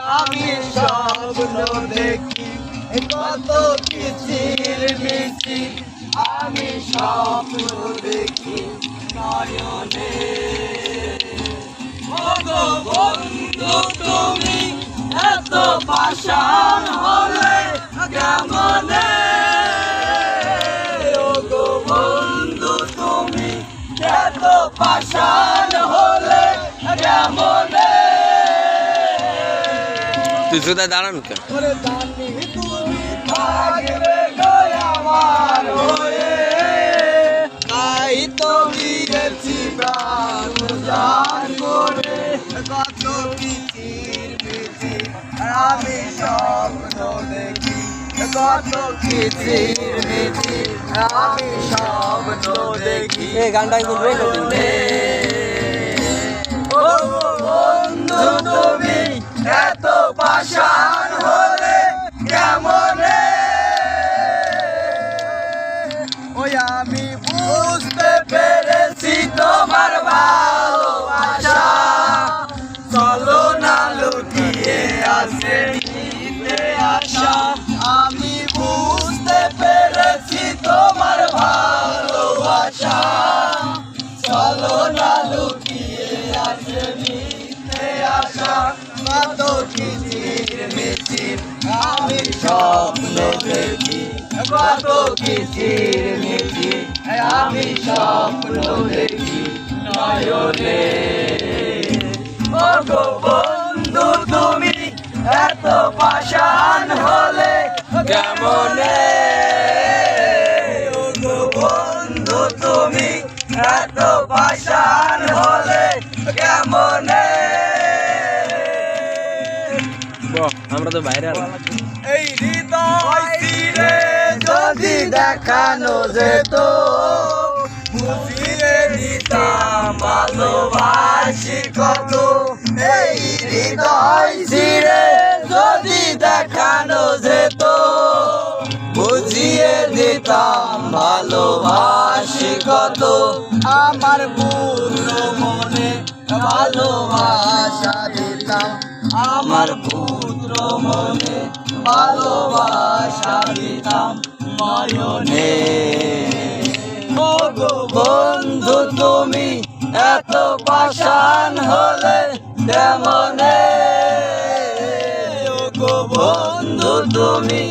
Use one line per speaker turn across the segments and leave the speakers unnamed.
আমি স্বপ্ন দেখি, কত কিচির মিচির আমি স্বপ্ন দেখি, নয়নে। বন্ধু, তুমি এত হলে কেমনে? বন্ধু, তুমি এত করে কত কিচির মিচির আমি স্বপ্ন দেখি কত কিচির মিচির আমি স্বপ্ন দেখি
গানটা।
বন্ধু স্বপ্ন দেখি। কত কিচির মিচির আমি স্বপ্ন দেখি। নয়নে। ওগো বন্ধু, তুমি এত পাষাণ হলে কেমনে? ওগো বন্ধু, তুমি এত পাষাণ হলে
আমরা তো বাইরে
এই যদি দেখানো যেত বুঝিয়ে দিতাম ভালোবাসি কত। এই হৃদয় তীরে যদি দেখানো যেত, বুঝিয়ে দিতাম ভালোবাসি কত। আমার পুত্র মনে ভালোবাসা দিতাম, আমার পুত্র মনে ভালোবাসা দিতাম নয়নে ওগো বন্ধু তুমি এত পাষাণ হলে কেমনে ওগো বন্ধু তুমি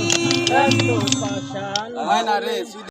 এত পাষাণ হয় না রে